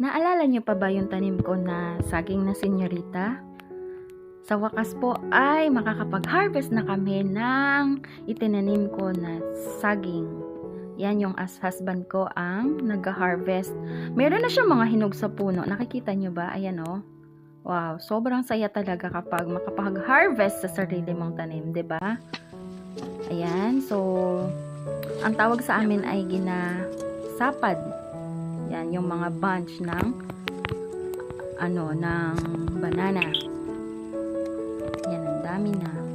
Naalala niyo pa ba yung tanim ko na saging na senyorita? Sa wakas po ay makakapag-harvest na kami ng itinanim ko na saging. Yan yung as husband ko ang nag-harvest. Meron na siyang mga hinog sa puno. Nakikita niyo ba? Ayan oh. Wow, sobrang saya talaga kapag makapag-harvest sa sarili mong tanim, 'di ba? Ayan, so ang tawag sa amin ay ginasapad. Yan, yung mga bunch ng ano, ng banana. Yan, ang dami na.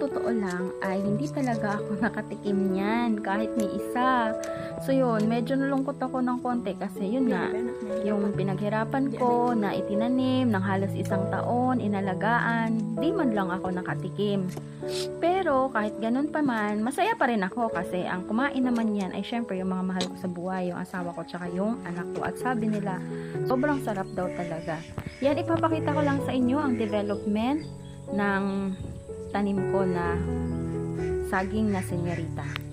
Totoo lang ay hindi talaga ako nakatikim niyan kahit ni isa. So yun, medyo nalungkot ako ng konti kasi yun nga, yung pinaghirapan ko na itinanim ng halos isang taon, inalagaan, di man lang ako nakatikim. Pero kahit ganun pa man, masaya pa rin ako kasi ang kumain naman yan ay syempre yung mga mahal ko sa buhay, yung asawa ko tsaka yung anak ko. At sabi nila, sobrang sarap daw talaga. Yan, ipapakita ko lang sa inyo ang development ng tanim ko na saging na senyorita.